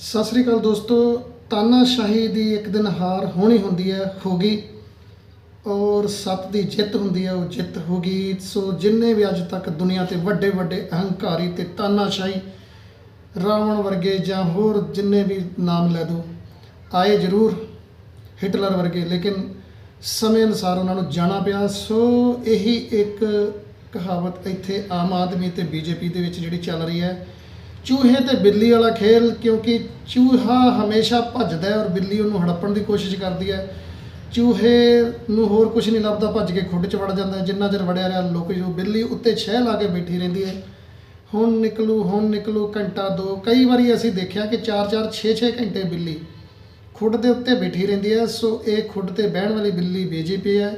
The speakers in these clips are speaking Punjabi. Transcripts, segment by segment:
ਸਤਿ ਸ੍ਰੀ ਅਕਾਲ ਦੋਸਤੋ, ਤਾਨਾਸ਼ਾਹੀ ਦੀ ਇੱਕ ਦਿਨ ਹਾਰ ਹੋਣੀ ਹੁੰਦੀ ਹੈ ਹੋ ਗਈ ਔਰ ਸੱਤ ਦੀ ਜਿੱਤ ਹੁੰਦੀ ਹੈ, ਉਹ ਜਿੱਤ ਹੋ ਗਈ ਸੋ ਜਿੰਨੇ ਵੀ ਅੱਜ ਤੱਕ ਦੁਨੀਆ ਤੇ ਵੱਡੇ ਵੱਡੇ ਅਹੰਕਾਰੀ ਤੇ ਤਾਨਾਸ਼ਾਹੀ, ਰਾਵਣ ਵਰਗੇ ਜਾਂ ਹੋਰ ਜਿੰਨੇ ਵੀ ਨਾਮ ਲੈ ਦੋ, ਆਏ ਜ਼ਰੂਰ ਹਿਟਲਰ ਵਰਗੇ। ਲੇਕਿਨ ਸਮੇਂ ਅਨੁਸਾਰ ਉਹਨਾਂ ਨੂੰ ਜਾਣਾ ਪਿਆ। ਸੋ ਇਹੀ ਇੱਕ ਕਹਾਵਤ ਇੱਥੇ ਆਮ ਆਦਮੀ ਤੇ ਬੀਜੇਪੀ ਦੇ ਵਿੱਚ ਜਿਹੜੀ ਚੱਲ ਰਹੀ ਹੈ। ਚੂਹੇ ਤੇ ਬਿੱਲੀ ਵਾਲਾ ਖੇਲ, ਕਿਉਂਕਿ ਚੂਹਾ ਹਮੇਸ਼ਾ ਭੱਜਦਾ ਹੈ ਔਰ ਬਿੱਲੀ ਉਹਨੂੰ ਹੜੱਪਣ ਦੀ ਕੋਸ਼ਿਸ਼ ਕਰਦੀ ਹੈ। ਚੂਹੇ ਨੂੰ ਹੋਰ ਕੁਝ ਨਹੀਂ ਲੱਭਦਾ, ਭੱਜ ਕੇ ਖੁੱਡ 'ਚ ਵੜ ਜਾਂਦਾ ਜਿੰਨਾ ਚਿਰ ਵੜਿਆ ਰਿਹਾ ਲੋਕ ਜੋ ਬਿੱਲੀ ਉੱਤੇ ਛਹਿ ਲਾ ਕੇ ਬੈਠੀ ਰਹਿੰਦੀ ਹੈ। ਹੁਣ ਨਿਕਲੂ ਹੁਣ ਨਿਕਲੂ, ਘੰਟਾ ਦੋ। ਕਈ ਵਾਰੀ ਅਸੀਂ ਦੇਖਿਆ ਕਿ 4-4 6-6 ਘੰਟੇ ਬਿੱਲੀ ਖੁੱਡ ਦੇ ਉੱਤੇ ਬੈਠੀ ਰਹਿੰਦੀ ਹੈ। ਸੋ ਇਹ ਖੁੱਡ ਤੇ ਬਹਿਣ ਵਾਲੀ ਬਿੱਲੀ ਬੀਜੇਪੀ ਹੈ।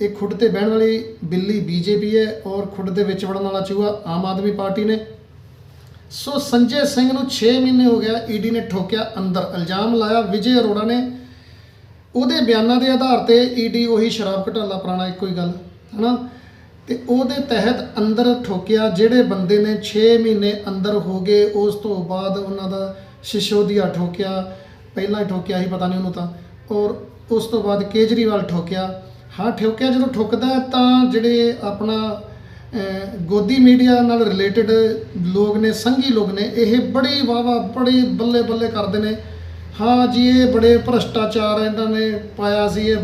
ਇਹ ਖੁੱਡ ਤੇ ਬਹਿਣ ਵਾਲੀ ਬਿੱਲੀ ਬੀਜੇਪੀ ਹੈ ਔਰ ਖੁੱਡ ਦੇ ਵਿੱਚ ਵੜਨ ਵਾਲਾ ਚੂਹਾ ਆਮ ਆਦਮੀ ਪਾਰਟੀ ਨੇ। ਸੋ ਸੰਜੇ ਸਿੰਘ ਨੂੰ 6 ਮਹੀਨੇ ਹੋ ਗਿਆ ਈਡੀ ਨੇ ਠੋਕਿਆ ਅੰਦਰ। ਇਲਜ਼ਾਮ ਲਾਇਆ ਵਿਜੇ ਅਰੋੜਾ ਨੇ। ਉਹਦੇ ਬਿਆਨਾਂ ਦੇ ਆਧਾਰ ਤੇ ਈਡੀ ਉਹੀ ਸ਼ਰਾਬ ਘਟਾਲਾ ਪੁਰਾਣਾ ਇੱਕੋ ਹੀ ਗੱਲ, ਹਨਾ? ਤੇ ਉਹਦੇ ਤਹਿਤ ਅੰਦਰ ਠੋਕਿਆ ਜਿਹੜੇ ਬੰਦੇ ਨੇ 6 ਮਹੀਨੇ ਅੰਦਰ ਹੋ ਗਏ, ਉਸ ਤੋਂ ਬਾਅਦ ਉਹਨਾਂ ਦਾ ਸ਼ਿਸ਼ੋਦੀਆ ਠੋਕਿਆ, ਪਹਿਲਾਂ ਹੀ ਠੋਕਿਆ ਹੀ ਪਤਾ ਨਹੀਂ ਉਹਨੂੰ ਤਾਂ। ਔਰ ਉਸ ਤੋਂ ਬਾਅਦ ਕੇਜਰੀਵਾਲ ਠੋਕਿਆ। ਹਾਂ, ਠੋਕਿਆ ਜਦੋਂ ਠੁੱਕਦਾ ਤਾਂ ਜਿਹੜੇ ਆਪਣਾ ਗੋਦੀ ਮੀਡੀਆ ਨਾਲ ਰਿਲੇਟਡ ਲੋਕ ਨੇ, ਸੰਘੀ ਲੋਕ ਨੇ, ਇਹ ਬੜੀ ਵਾਵਾ ਬੜੀ ਬੱਲੇ ਬੱਲੇ ਕਰਦੇ ਨੇ। ਹਾਂ ਜੀ, ਇਹ ਬੜੇ ਭ੍ਰਸ਼ਟਾਚਾਰ ਇਹਨਾਂ ਨੇ ਪਾਇਆ ਸੀ। ਇਹ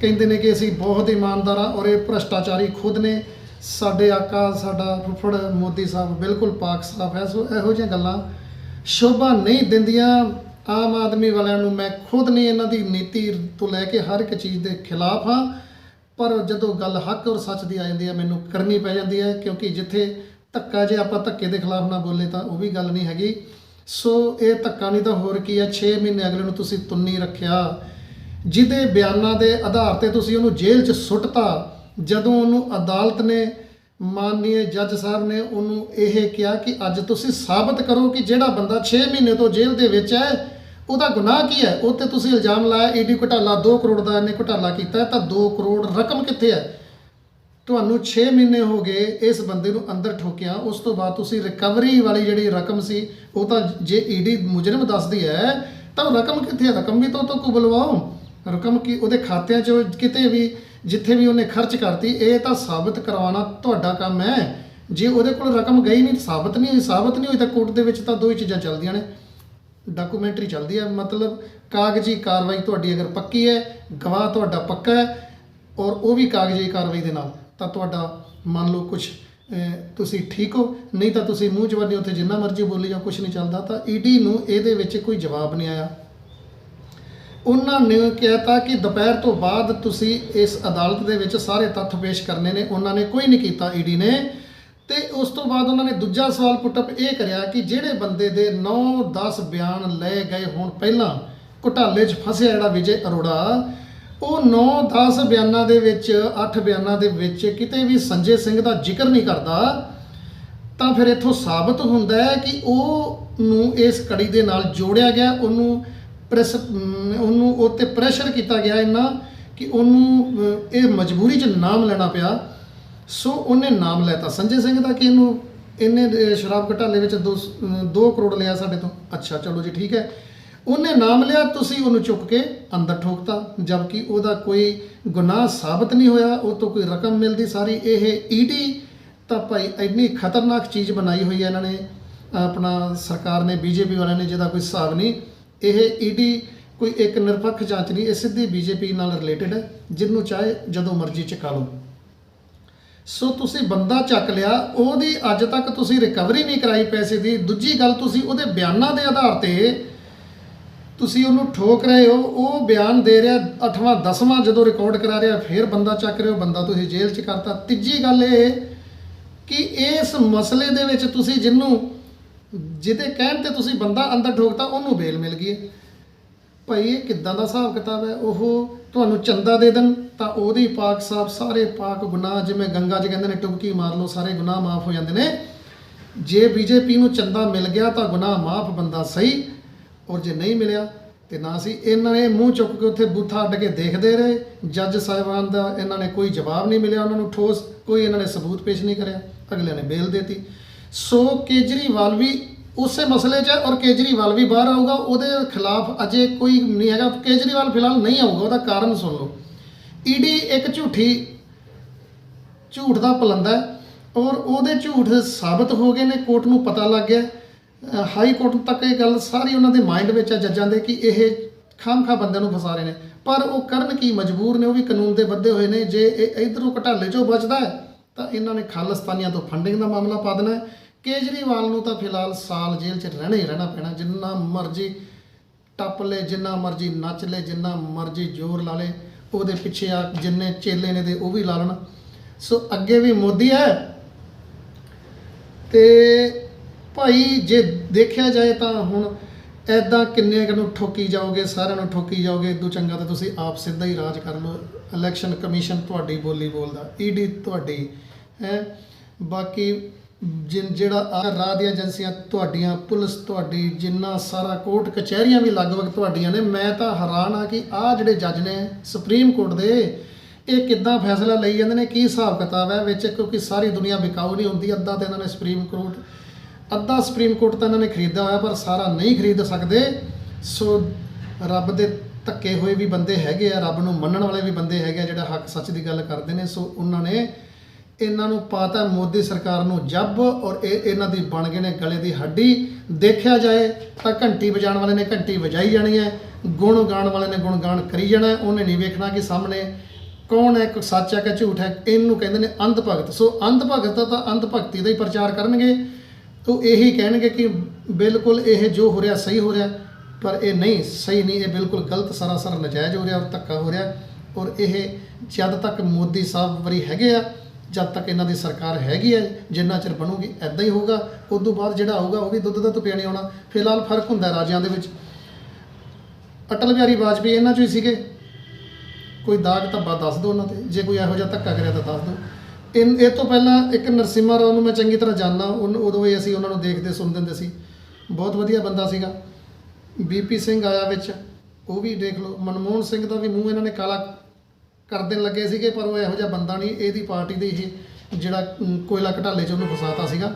ਕਹਿੰਦੇ ਨੇ ਕਿ ਅਸੀਂ ਬਹੁਤ ਇਮਾਨਦਾਰ ਹਾਂ ਔਰ ਇਹ ਭ੍ਰਸ਼ਟਾਚਾਰੀ ਖੁਦ ਨੇ। ਸਾਡੇ ਆਕਾ, ਸਾਡਾ ਫੁੱਫੜ ਮੋਦੀ ਸਾਹਿਬ ਬਿਲਕੁਲ ਪਾਕ ਸਾਫ਼ ਹੈ। ਸੋ ਇਹੋ ਜਿਹੀਆਂ ਗੱਲਾਂ ਸ਼ੋਭਾ ਨਹੀਂ ਦਿੰਦੀਆਂ। ਆਮ ਆਦਮੀ ਵਾਲਿਆਂ ਨੂੰ ਮੈਂ ਖੁਦ ਨਹੀਂ ਇਹਨਾਂ ਦੀ ਨੀਤੀ ਤੋਂ ਲੈ ਕੇ ਹਰ ਇੱਕ ਚੀਜ਼ ਦੇ ਖਿਲਾਫ ਹਾਂ। ਪਰ ਜਦੋਂ ਗੱਲ ਹੱਕ ਔਰ ਸੱਚ ਦੀ ਆ ਜਾਂਦੀ ਹੈ, ਮੈਨੂੰ ਕਰਨੀ ਪੈ ਜਾਂਦੀ ਹੈ, ਕਿਉਂਕਿ ਜਿੱਥੇ ਧੱਕਾ ਜੇ ਆਪਾਂ ਧੱਕੇ ਦੇ ਖਿਲਾਫ ਨਾ ਬੋਲੇ ਤਾਂ ਉਹ ਵੀ ਗੱਲ ਨਹੀਂ ਹੈਗੀ। ਸੋ ਇਹ ਧੱਕਾ ਨਹੀਂ ਤਾਂ ਹੋਰ ਕੀ ਹੈ 6 ਮਹੀਨੇ ਅਗਲੇ ਨੂੰ ਤੁਸੀਂ ਤੁੰਨੀ ਰੱਖਿਆ। ਜਿਹਦੇ ਬਿਆਨਾਂ ਦੇ ਆਧਾਰ ਤੇ ਤੁਸੀਂ ਉਹਨੂੰ ਜੇਲ੍ਹ 'ਚ ਸੁੱਟਤਾ, ਜਦੋਂ ਉਹਨੂੰ ਅਦਾਲਤ ਨੇ ਮਾਨਨੀय ਜੱਜ ਸਾਹਿਬ ਨੇ ਉਹਨੂੰ ਇਹ ਕਿਹਾ ਕਿ ਅੱਜ ਤੁਸੀਂ ਸਾਬਤ ਕਰੋ ਕਿ ਜਿਹੜਾ ਬੰਦਾ 6 ਮਹੀਨੇ ਤੋਂ ਜੇਲ੍ਹ ਦੇ ਵਿੱਚ ਹੈ ਉਹਦਾ ਗੁਨਾਹ ਕੀ ਹੈ? ਉਹ ਤੇ ਤੁਸੀਂ ਇਲਜ਼ਾਮ ਲਾਇਆ ਈਡੀ ਘੁਟਾਲਾ 2 ਕਰੋੜ ਦਾ ਇਹਨੇ ਘੁਟਾਲਾ ਕੀਤਾ ਤਾਂ 2 ਕਰੋੜ ਰਕਮ ਕਿੱਥੇ ਹੈ? ਤੁਹਾਨੂੰ 6 ਮਹੀਨੇ ਹੋ ਗਏ ਇਸ ਬੰਦੇ ਨੂੰ ਅੰਦਰ ਠੋਕਿਆ, ਉਸ ਤੋਂ ਬਾਅਦ ਤੁਸੀਂ ਰਿਕਵਰੀ ਵਾਲੀ ਜਿਹੜੀ ਰਕਮ ਸੀ, ਉਹ ਤਾਂ ਜੇ ਈਡੀ ਮੁਜਰਮ ਦੱਸਦੀ ਹੈ, ਤਾਂ ਉਹ ਰਕਮ ਕਿੱਥੇ ਹੈ? ਰਕਮ ਵੀ ਤਾਂ ਉਹ ਤੋਂ ਕੋ ਬੁਲਵਾਓ। ਰਕਮ ਕੀ, ਉਹਦੇ ਖਾਤਿਆਂ 'ਚ ਕਿਤੇ ਵੀ, ਜਿੱਥੇ ਵੀ ਉਹਨੇ ਖਰਚ ਕਰਤੀ, ਇਹ ਤਾਂ ਸਾਬਤ ਕਰਵਾਉਣਾ ਤੁਹਾਡਾ ਕੰਮ ਹੈ। ਜੇ ਉਹਦੇ ਕੋਲ ਰਕਮ ਗਈ ਨਹੀਂ, ਸਾਬਤ ਨਹੀਂ ਹੋਈ, ਸਾਬਤ ਨਹੀਂ ਹੋਈ, ਤਾਂ ਕੋਰਟ ਦੇ ਵਿੱਚ ਤਾਂ ਦੋ ਹੀ ਚੀਜ਼ਾਂ ਚੱਲਦੀਆਂ ਨੇ। ਡਾਕੂਮੈਂਟਰੀ ਚੱਲਦੀ ਹੈ। ਮਤਲਬ ਕਾਗਜ਼ੀ ਕਾਰਵਾਈ ਤੁਹਾਡੀ ਅਗਰ ਪੱਕੀ ਹੈ, ਗਵਾਹ ਤੁਹਾਡਾ ਪੱਕਾ ਹੈ ਔਰ ਉਹ ਵੀ ਕਾਗਜ਼ੀ ਕਾਰਵਾਈ ਦੇ ਨਾਲ, ਤਾਂ ਤੁਹਾਡਾ ਮੰਨ ਲਓ ਕੁਝ ਤੁਸੀਂ ਠੀਕ ਹੋ। ਨਹੀਂ ਤਾਂ ਤੁਸੀਂ ਮੂੰਹ ਜਵਾਨੀ ਉੱਥੇ ਜਿੰਨਾ ਮਰਜ਼ੀ ਬੋਲੀ ਜਾਂ ਕੁਝ ਨਹੀਂ ਚੱਲਦਾ। ਤਾਂ ਈਡੀ ਨੂੰ ਇਹਦੇ ਵਿੱਚ ਕੋਈ ਜਵਾਬ ਨਹੀਂ ਆਇਆ। ਉਹਨਾਂ ਨੇ ਕਹਿਤਾ ਕਿ ਦੁਪਹਿਰ ਤੋਂ ਬਾਅਦ ਤੁਸੀਂ ਇਸ ਅਦਾਲਤ ਦੇ ਵਿੱਚ ਸਾਰੇ ਤੱਥ ਪੇਸ਼ ਕਰਨੇ ਨੇ। ਉਹਨਾਂ ਨੇ ਕੋਈ ਨਹੀਂ ਕੀਤਾ ਈਡੀ ਨੇ। ਤੇ ਉਸ ਤੋਂ ਬਾਅਦ ਉਹਨਾਂ ਨੇ ਦੂਜਾ ਸਵਾਲ ਪੁੱਟਅਪ ਇਹ ਕਰਿਆ ਕਿ ਜਿਹੜੇ ਬੰਦੇ ਦੇ 9-10 ਬਿਆਨ ਲਏ ਗਏ ਹੋਣ ਪਹਿਲਾਂ ਘੁਟਾਲੇ 'ਚ ਫਸਿਆ ਜਿਹੜਾ ਵਿਜੇ ਅਰੋੜਾ, ਉਹ 9-10 ਬਿਆਨਾਂ ਦੇ ਵਿੱਚ 8 ਬਿਆਨਾਂ ਦੇ ਵਿੱਚ ਕਿਤੇ ਵੀ ਸੰਜੇ ਸਿੰਘ ਦਾ ਜ਼ਿਕਰ ਨਹੀਂ ਕਰਦਾ, ਤਾਂ ਫਿਰ ਇੱਥੋਂ ਸਾਬਤ ਹੁੰਦਾ ਹੈ ਕਿ ਉਹ ਨੂੰ ਇਸ ਕੜੀ ਦੇ ਨਾਲ ਜੋੜਿਆ ਗਿਆ, ਉਹਨੂੰ ਪ੍ਰੈਸ ਉਹਨੂੰ ਉਹ ਤੇ ਪ੍ਰੈਸ਼ਰ ਕੀਤਾ ਗਿਆ ਇੰਨਾ ਕਿ ਉਹਨੂੰ ਇਹ ਮਜਬੂਰੀ 'ਚ ਨਾਮ ਲੈਣਾ ਪਿਆ। ਸੋ ਉਹਨੇ ਨਾਮ ਲੈਤਾ। ਸੰਜੇ ਸਿੰਘ ਦਾ ਕਿ ਇਹਨੂੰ ਇਹਨੇ ਸ਼ਰਾਬ ਘਟਾਲੇ ਵਿੱਚ 2 ਕਰੋੜ ਲਿਆ ਸਾਡੇ ਤੋਂ। ਅੱਛਾ, ਚਲੋ ਜੀ, ਠੀਕ ਹੈ। ਉਹਨੇ ਨਾਮ ਲਿਆ, ਤੁਸੀਂ ਉਹਨੂੰ ਚੁੱਕ ਕੇ ਅੰਦਰ ਠੋਕਤਾ, ਜਦਕਿ ਉਹਦਾ ਕੋਈ ਗੁਨਾਹ ਸਾਬਤ ਨਹੀਂ ਹੋਇਆ, ਉਹ ਤੋਂ ਕੋਈ ਰਕਮ ਮਿਲਦੀ ਸਾਰੀ। ਇਹ ਈਡੀ ਤਾਂ ਭਾਈ ਇੰਨੀ ਖਤਰਨਾਕ ਚੀਜ਼ ਬਣਾਈ ਹੋਈ ਹੈ ਇਹਨਾਂ ਨੇ। ਆਪਣਾ ਸਰਕਾਰ ਨੇ ਬੀਜੇਪੀ ਵਾਲਿਆਂ ਨੇ ਜਿਹਦਾ ਕੋਈ ਹਿਸਾਬ ਨਹੀਂ। ਇਹ ਈਡੀ ਕੋਈ ਇੱਕ ਨਿਰਪੱਖ ਜਾਂਚ ਨਹੀਂ, ਇਹ ਸਿੱਧੀ ਬੀਜੇਪੀ ਨਾਲ ਰਿਲੇਟਡ ਹੈ, ਜਿਹਨੂੰ ਚਾਹੇ ਜਦੋਂ ਮਰਜ਼ੀ ਚਕਾ ਲਓ। ਸੋ ਤੁਸੀਂ ਬੰਦਾ ਚੱਕ ਲਿਆ, ਉਹਦੀ ਅੱਜ ਤੱਕ ਤੁਸੀਂ ਰਿਕਵਰੀ ਨਹੀਂ ਕਰਾਈ ਪੈਸੇ ਦੀ। ਦੂਜੀ ਗੱਲ ਤੁਸੀਂ ਉਹਦੇ ਬਿਆਨਾਂ ਦੇ ਆਧਾਰ ਤੇ ਤੁਸੀਂ ਉਹਨੂੰ ਠੋਕ ਰਹੇ ਹੋ। ਉਹ ਬਿਆਨ ਦੇ ਰਿਹਾ ਅਠਵਾਂ, ਦਸਵਾਂ ਜਦੋਂ ਰਿਕਾਰਡ ਕਰਾ ਰਿਹਾ, ਫਿਰ ਬੰਦਾ ਚੱਕ ਰਹੇ ਹੋ ਬੰਦਾ ਤੁਸੀਂ ਜੇਲ੍ਹ 'ਚ ਕਰਤਾ। ਤੀਜੀ ਗੱਲ ਇਹ ਕਿ ਇਸ ਮਸਲੇ ਦੇ ਵਿੱਚ ਤੁਸੀਂ ਜਿਹਨੂੰ, ਜਿਹਦੇ ਕਹਿਣ ਤੇ ਤੁਸੀਂ ਬੰਦਾ ਅੰਦਰ ਠੋਕਤਾ, ਉਹਨੂੰ ਬੇਲ ਮਿਲ ਗਈ ਹੈ। ਭਾਈ ਇਹ ਕਿੱਦਾਂ ਦਾ ਹਿਸਾਬ ਕਿਤਾਬ ਹੈ? ਉਹ ਤੁਹਾਨੂੰ ਚੰਦਾ ਦੇ ਦੇਣ। ਤਾਂ ਉਹਦੀ ਪਾਕ ਸਾਹਿਬ ਸਾਰੇ ਪਾਕ ਗੁਨਾਹ, ਜਿਵੇਂ ਗੰਗਾ 'ਚ ਕਹਿੰਦੇ ਨੇ, ਟੁਬਕੀ ਮਾਰ ਲਓ, ਸਾਰੇ ਗੁਨਾਹ ਮਾਫ ਹੋ ਜਾਂਦੇ ਨੇ। ਜੇ ਬੀਜੇਪੀ ਨੂੰ ਚੰਦਾ ਮਿਲ ਗਿਆ ਤਾਂ ਗੁਨਾਹ ਮਾਫ ਬੰਦਾ ਸਹੀ, ਔਰ ਜੇ ਨਹੀਂ ਮਿਲਿਆ ਤੇ ਨਾ ਸੀ। ਇਹਨਾਂ ਨੇ ਮੂੰਹ ਚੁੱਕ ਕੇ ਉੱਥੇ ਬੂਥਾ ਅੱਡ ਕੇ ਦੇਖਦੇ ਰਹੇ। ਜੱਜ ਸਾਹਿਬਾਨ ਦਾ ਇਹਨਾਂ ਨੇ ਕੋਈ ਜਵਾਬ ਨਹੀਂ ਮਿਲਿਆ, ਉਹਨਾਂ ਨੂੰ ਠੋਸ ਕੋਈ ਇਹਨਾਂ ਨੇ ਸਬੂਤ ਪੇਸ਼ ਨਹੀਂ ਕਰਿਆ। ਅਗਲਿਆਂ ਨੇ ਬੇਲ ਦੇਤੀ। ਸੋ ਕੇਜਰੀਵਾਲ ਵੀ ਉਸੇ ਮਸਲੇ 'ਚ ਹੈ, ਔਰ ਕੇਜਰੀਵਾਲ ਵੀ ਬਾਹਰ ਆਊਗਾ। ਉਹਦੇ ਖਿਲਾਫ ਅਜੇ ਕੋਈ ਨਹੀਂ ਹੈਗਾ। ਕੇਜਰੀਵਾਲ ਫਿਲਹਾਲ ਨਹੀਂ ਆਊਗਾ, ਉਹਦਾ ਕਾਰਨ ਸੁਣ ਲਓ। ਈਡੀ ਇੱਕ ਝੂਠੀ, ਝੂਠ ਦਾ ਪਲੰਦਾ ਔਰ ਉਹਦੇ ਝੂਠ ਸਾਬਤ ਹੋ ਗਏ ਨੇ, ਕੋਰਟ ਨੂੰ ਪਤਾ ਲੱਗ ਗਿਆ ਹਾਈ ਕੋਰਟ ਤੱਕ ਇਹ ਗੱਲ ਸਾਰੀ ਉਹਨਾਂ ਦੇ ਮਾਈਂਡ ਵਿੱਚ ਹੈ ਜੱਜਾਂ ਦੇ ਕਿ ਇਹ ਖਾਮਖਾ ਬੰਦਿਆਂ ਨੂੰ ਫਸਾ ਰਹੇ ਨੇ। ਪਰ ਉਹ ਕਰਨ ਕੀ ਮਜਬੂਰ ਨੇ, ਉਹ ਵੀ ਕਾਨੂੰਨ ਦੇ ਬੱਧੇ ਹੋਏ ਨੇ। ਜੇ ਇਹ ਇਧਰੋਂ ਘਟਾਲੇ ਚੋਂ ਬਚਦਾ ਹੈ, ਤਾਂ ਇਹਨਾਂ ਨੇ ਖਾਲਿਸਤਾਨੀਆਂ ਤੋਂ ਫੰਡਿੰਗ ਦਾ ਮਾਮਲਾ ਪਾ ਦੇਣਾ ਕੇਜਰੀਵਾਲ ਨੂੰ ਤਾਂ ਫਿਲਹਾਲ ਸਾਲ ਜੇਲ੍ਹ 'ਚ ਰਹਿਣਾ ਹੀ ਰਹਿਣਾ ਪੈਣਾ। ਜਿੰਨਾ ਮਰਜ਼ੀ ਟੱਪ ਲੈ, ਜਿੰਨਾ ਮਰਜ਼ੀ ਨੱਚ ਲੈ, ਜਿੰਨਾ ਮਰਜ਼ੀ ਜ਼ੋਰ ਲਾ ਲੇ। ਉਹਦੇ ਪਿੱਛੇ ਆ, ਜਿੰਨੇ ਚੇਲੇ ਨੇ ਦੇ ਉਹ ਵੀ ਲਾ ਲੈਣ। ਸੋ ਅੱਗੇ ਵੀ ਮੋਦੀ ਹੈ। ਤੇ ਭਾਈ ਜੇ ਦੇਖਿਆ ਜਾਏ ਤਾਂ ਹੁਣ ਐਦਾਂ ਕਿੰਨੇ ਕੁ ਨੂੰ ਠੋਕੀ ਜਾਓਗੇ, ਸਾਰਿਆਂ ਨੂੰ ਠੋਕੀ ਜਾਓਗੇ, ਇਦੋਂ ਚੰਗਾ ਤਾਂ ਤੁਸੀਂ ਆਪ ਸਿੱਧਾ ਹੀ ਰਾਜ ਕਰ ਲਓ। ਇਲੈਕਸ਼ਨ ਕਮਿਸ਼ਨ ਤੁਹਾਡੀ ਬੋਲੀ ਬੋਲਦਾ ਈਡੀ ਤੁਹਾਡੀ, ਹੈ। ਬਾਕੀ ਜਿਨ ਜਿਹੜਾ ਆ ਰਾਹ ਦੀਆਂ ਏਜੰਸੀਆਂ ਤੁਹਾਡੀਆਂ, ਪੁਲਿਸ ਤੁਹਾਡੀ, ਜਿੰਨਾ ਸਾਰਾ ਕੋਰਟ ਕਚਹਿਰੀਆਂ ਵੀ ਲਗਭਗ ਤੁਹਾਡੀਆਂ ਨੇ, ਮੈਂ ਤਾਂ ਹੈਰਾਨ ਆ ਕਿ ਆ ਜਿਹੜੇ ਜੱਜ ਨੇ ਸੁਪਰੀਮ ਕੋਰਟ ਦੇ, ਇਹ ਕਿੱਦਾਂ ਫੈਸਲਾ ਲਈ ਜਾਂਦੇ ਨੇ, ਕੀ ਹਿਸਾਬ ਕਿਤਾਬ ਹੈ, ਵਿੱਚ ਕਿਉਂਕਿ ਸਾਰੀ ਦੁਨੀਆ ਵਿਕਾਊ ਨਹੀਂ ਹੁੰਦੀ, ਅੱਧਾ ਤਾਂ ਇਹਨਾਂ ਨੇ ਸੁਪਰੀਮ ਕੋਰਟ ਅੱਧਾ ਸੁਪਰੀਮ ਕੋਰਟ ਤਾਂ ਇਹਨਾਂ ਨੇ ਖਰੀਦਿਆ ਹੋਇਆ, ਪਰ ਸਾਰਾ ਨਹੀਂ ਖਰੀਦ ਸਕਦੇ। ਸੋ ਰੱਬ ਦੇ ਧੱਕੇ ਹੋਏ ਵੀ ਬੰਦੇ ਹੈਗੇ ਆ, ਰੱਬ ਨੂੰ ਮੰਨਣ ਵਾਲੇ ਵੀ ਬੰਦੇ ਹੈਗੇ ਆ, ਜਿਹੜਾ ਹੱਕ ਸੱਚ ਦੀ ਗੱਲ ਕਰਦੇ ਨੇ, ਸੋ ਉਹਨਾਂ ਨੇ ਇਹਨਾਂ ਨੂੰ ਪਾਤਾ ਮੋਦੀ ਸਰਕਾਰ ਨੂੰ ਜੱਬ ਔਰ ਇਹ ਇਹਨਾਂ ਦੀ ਬਣ ਗਏ ਨੇ ਗਲੇ ਦੀ ਹੱਡੀ। ਦੇਖਿਆ ਜਾਏ ਤਾਂ ਘੰਟੀ ਵਜਾਉਣ ਵਾਲੇ ਨੇ ਘੰਟੀ ਵਜਾਈ ਜਾਣੀ ਹੈ। ਗੁਣ ਗਾਣ ਵਾਲੇ ਨੇ ਗੁਣ ਗਾਣ ਕਰੀ ਜਾਣਾ ਉਹਨੇ ਨਹੀਂ ਵੇਖਣਾ ਕਿ ਸਾਹਮਣੇ ਕੌਣ ਹੈ ਕੋਈ ਸੱਚ ਹੈ ਕਿ ਝੂਠ ਹੈ, ਇਹਨੂੰ ਕਹਿੰਦੇ ਨੇ ਅੰਧ ਭਗਤ। ਸੋ ਅੰਧ ਭਗਤ ਤਾਂ ਅੰਧ ਭਗਤੀ ਦਾ ਹੀ ਪ੍ਰਚਾਰ ਕਰਨਗੇ। ਉਹ ਇਹੀ ਕਹਿਣਗੇ ਕਿ ਬਿਲਕੁਲ ਇਹ ਜੋ ਹੋ ਰਿਹਾ ਸਹੀ ਹੋ ਰਿਹਾ, ਪਰ ਇਹ ਨਹੀਂ, ਸਹੀ ਨਹੀਂ, ਇਹ ਬਿਲਕੁਲ ਗਲਤ ਸਰਾਸਰ ਨਜਾਇਜ਼ ਹੋ ਰਿਹਾ ਔਰ ਧੱਕਾ ਹੋ ਰਿਹਾ। ਔਰ ਇਹ ਜਦ ਤੱਕ ਮੋਦੀ ਸਾਹਿਬ ਵਰੀ ਹੈਗੇ ਆ ਜਦ ਤੱਕ ਇਹਨਾਂ ਦੀ ਸਰਕਾਰ ਹੈਗੀ ਹੈ, ਜਿੰਨਾ ਚਿਰ ਬਣੂਗੀ ਐਦਾਂ ਹੀ ਹੋਊਗਾ। ਉਸ ਤੋਂ ਬਾਅਦ ਜਿਹੜਾ ਆਊਗਾ ਉਹ ਵੀ ਦੁੱਧ ਦਾ ਤੁਪਿਆ ਨਹੀਂ ਆਉਣਾ। ਫਿਲਹਾਲ ਫ਼ਰਕ ਹੁੰਦਾ ਰਾਜਿਆਂ ਦੇ ਵਿੱਚ। ਅਟਲ ਬਿਹਾਰੀ ਵਾਜਪੇਈ ਇਹਨਾਂ ਚੋਂ ਹੀ ਸੀਗੇ। ਕੋਈ ਦਾਗ ਧੱਬਾ ਦੱਸ ਦਿਓ ਉਹਨਾਂ ਤੇ। ਜੇ ਕੋਈ ਇਹੋ ਜਿਹਾ ਧੱਕਾ ਕਰਿਆ ਤਾਂ ਦੱਸ ਦਿਓ। ਇਹ ਇਹ ਤੋਂ ਪਹਿਲਾਂ ਇੱਕ ਨਰਸਿਮਾ ਰਾਓ ਨੂੰ ਮੈਂ ਚੰਗੀ ਤਰ੍ਹਾਂ ਜਾਣਦਾ। ਉਹਨੂੰ ਉਦੋਂ ਹੀ ਅਸੀਂ ਉਹਨਾਂ ਨੂੰ ਦੇਖਦੇ, ਸੁਣਦੇ ਹੁੰਦੇ ਸੀ। ਬਹੁਤ ਵਧੀਆ ਬੰਦਾ ਸੀਗਾ। ਬੀਪੀ ਸਿੰਘ ਆਇਆ ਵਿੱਚ। ਉਹ ਵੀ ਦੇਖ ਲਓ। ਮਨਮੋਹਨ ਸਿੰਘ ਦਾ ਵੀ ਮੂੰਹ ਇਹਨਾਂ ਨੇ ਕਾਲਾ ਕਰ ਦੇਣ ਲੱਗੇ ਸੀਗੇ, ਪਰ ਉਹ ਇਹੋ ਜਿਹਾ ਬੰਦਾ ਨਹੀਂ, ਇਹਦੀ ਪਾਰਟੀ ਦੇ ਇਹ ਜਿਹੜਾ ਕੋਇਲਾ ਘਟਾਲੇ 'ਚ ਉਹਨੂੰ ਫਸਾਤਾ ਸੀਗਾ।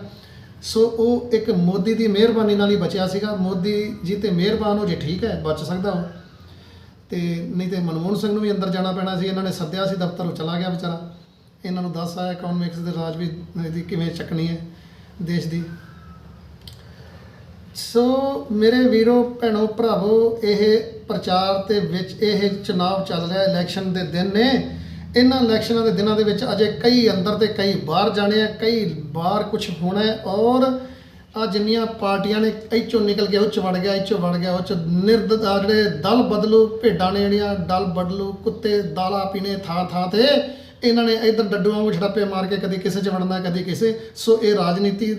ਸੋ ਉਹ ਇੱਕ ਮੋਦੀ ਦੀ ਮਿਹਰਬਾਨੀ ਨਾਲ ਹੀ ਬਚਿਆ ਸੀਗਾ। ਮੋਦੀ ਜੀ ਤੇ ਮਿਹਰਬਾਨ ਹੋ ਜੇ ਠੀਕ ਹੈ, ਬਚ ਸਕਦਾ ਉਹ। ਤੇ ਨਹੀਂ ਤੇ ਮਨਮੋਹਨ ਸਿੰਘ ਨੂੰ ਵੀ ਅੰਦਰ ਜਾਣਾ ਪੈਣਾ ਸੀ, ਇਹਨਾਂ ਨੇ ਸੱਦਿਆ ਸੀ ਦਫ਼ਤਰ, ਉਹ ਚਲਾ ਗਿਆ ਵਿਚਾਰਾ। ਇਹਨਾਂ ਨੂੰ ਦੱਸ ਆਇਆ ਇਕਨੋਮਿਕਸ ਦੇ ਰਾਜ ਵੀ ਇਹਦੀ ਕਿਵੇਂ ਚੱਕਣੀ ਹੈ, ਦੇਸ਼ ਦੀ। ਸੋ ਮੇਰੇ ਵੀਰੋ, ਭੈਣੋ, ਭਰਾਵੋ, ਇਹ ਪ੍ਰਚਾਰ ਦੇ ਵਿੱਚ ਇਹ ਚੁਣਾਵ ਚੱਲ ਰਿਹਾ ਇਲੈਕਸ਼ਨ ਦੇ ਦਿਨ ਨੇ। ਇਹਨਾਂ ਇਲੈਕਸ਼ਨਾਂ ਦੇ ਦਿਨਾਂ ਦੇ ਵਿੱਚ ਅਜੇ ਕਈ ਅੰਦਰ ਤੇ ਕਈ ਬਾਹਰ ਜਾਣੇ ਆ, ਕਈ ਬਾਹਰ ਕੁਝ ਹੋਣਾ ਹੈ ਔਰ ਆ ਜਿੰਨੀਆਂ ਪਾਰਟੀਆਂ ਨੇ ਇਹ 'ਚੋਂ ਨਿਕਲ ਗਿਆ ਉਹ ਚ ਵੜ ਗਿਆ ਇਹ ਇੱਚੋਂ ਵੜ ਗਿਆ ਉਹ ਚ ਨਿਰਦ ਜਿਹੜੇ ਦਲ ਬਦਲੂ, ਭੇਡਾਂ ਨੇ ਜਿਹੜੀਆਂ ਦਲ ਬਦਲੂ, ਕੁੱਤੇ ਦਾਲਾ ਪੀਣੇ ਥਾਂ ਥਾਂ ਤੇ, ਇਹਨਾਂ ਨੇ ਇਧਰ ਡੱਡੂ ਵਾਂਗੂ ਛੜੱਪੇ ਮਾਰ ਕੇ ਕਦੀ ਕਿਸੇ ਚ ਵੜਨਾ, ਕਦੀ ਕਿਸੇ। ਸੋ ਇਹ ਰਾਜਨੀਤੀ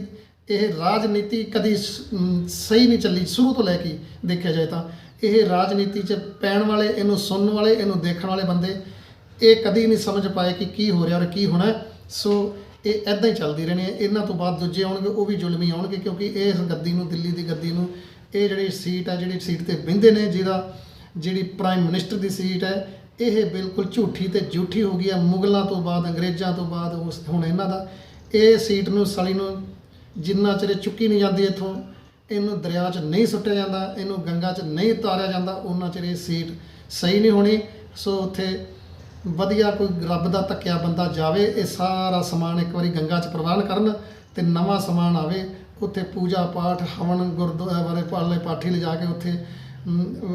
ਇਹ ਰਾਜਨੀਤੀ ਕਦੀ ਸ- ਸਹੀ ਨਹੀਂ ਚੱਲੀ, ਸ਼ੁਰੂ ਤੋਂ ਲੈ ਕੇ ਦੇਖਿਆ ਜਾਏ ਤਾਂ। ਇਹ ਰਾਜਨੀਤੀ 'ਚ ਪੈਣ ਵਾਲੇ, ਇਹਨੂੰ ਸੁਣਨ ਵਾਲੇ, ਇਹਨੂੰ ਦੇਖਣ ਵਾਲੇ ਬੰਦੇ, ਇਹ ਕਦੀ ਨਹੀਂ ਸਮਝ ਪਾਏ ਕਿ ਕੀ ਹੋ ਰਿਹਾ ਔਰ ਕੀ ਹੋਣਾ। ਸੋ ਇਹ ਐਦਾਂ ਹੀ ਚੱਲਦੀ ਰਹਿਣੀ ਹੈ। ਇਹਨਾਂ ਤੋਂ ਬਾਅਦ ਦੂਜੇ ਆਉਣਗੇ, ਉਹ ਵੀ ਜ਼ੁਲਮੀ ਆਉਣਗੇ ਕਿਉਂਕਿ ਇਸ ਗੱਦੀ ਨੂੰ, ਦਿੱਲੀ ਦੀ ਗੱਦੀ ਨੂੰ, ਇਹ ਜਿਹੜੀ ਸੀਟ ਹੈ, ਜਿਹੜੀ ਸੀਟ ਤੇ ਬਹਿੰਦੇ ਨੇ, ਜਿਹਦਾ, ਜਿਹੜੀ ਪ੍ਰਾਈਮ ਮਿਨਿਸਟਰ ਦੀ ਸੀਟ ਹੈ, ਇਹ ਬਿਲਕੁਲ ਝੂਠੀ ਤੇ ਝੂਠੀ ਹੋ ਗਈ ਹੈ। ਮੁਗਲਾਂ ਤੋਂ ਬਾਅਦ, ਅੰਗਰੇਜ਼ਾਂ ਤੋਂ ਬਾਅਦ ਉਸ, ਹੁਣ ਇਹਨਾਂ ਦਾ। ਇਹ ਸੀਟ ਨੂੰ, ਸਲੀ ਨੂੰ ਜਿੰਨਾ ਚਿਰ ਚੁੱਕੀ ਨਹੀਂ ਜਾਂਦੀ ਇੱਥੋਂ, ਇਹਨੂੰ ਦਰਿਆ 'ਚ ਨਹੀਂ ਸੁੱਟਿਆ ਜਾਂਦਾ, ਇਹਨੂੰ ਗੰਗਾ 'ਚ ਨਹੀਂ ਉਤਾਰਿਆ ਜਾਂਦਾ, ਉਹਨਾਂ ਚਿਰ ਇਹ ਸੀਟ ਸਹੀ ਨਹੀਂ ਹੋਣੀ। ਸੋ ਉੱਥੇ ਵਧੀਆ ਕੋਈ ਰੱਬ ਦਾ ਧੱਕਿਆ ਬੰਦਾ ਜਾਵੇ, ਇਹ ਸਾਰਾ ਸਮਾਨ ਇੱਕ ਵਾਰੀ ਗੰਗਾ 'ਚ ਪ੍ਰਵਾਨ ਕਰਨ ਤੇ ਨਵਾਂ ਸਮਾਨ ਆਵੇ। ਉੱਥੇ ਪੂਜਾ ਪਾਠ, ਹਵਨ, ਗੁਰਦੁਆਰੇ ਪਾਲੇ ਪਾਠੀ ਲਿਜਾ ਕੇ ਉੱਥੇ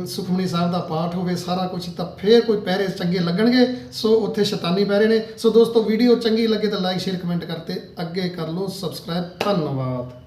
ਸੁਖਮਨੀ ਸਾਹਿਬ ਦਾ ਪਾਠ ਹੋਵੇ, ਸਾਰਾ ਕੁਝ ਤਾਂ ਫੇਰ ਕੋਈ ਪਹਿਰੇ ਚੰਗੇ ਲੱਗਣਗੇ। ਸੋ ਉੱਥੇ ਸ਼ੈਤਾਨੀ ਪਹਿਰੇ ਨੇ। ਸੋ ਦੋਸਤੋ ਵੀਡੀਓ ਚੰਗੀ ਲੱਗੇ ਤਾਂ ਲਾਈਕ ਸ਼ੇਅਰ ਕਮੈਂਟ ਕਰਤੇ ਅੱਗੇ ਕਰ ਲਓ। ਸਬਸਕ੍ਰਾਈਬ ਧੰਨਵਾਦ।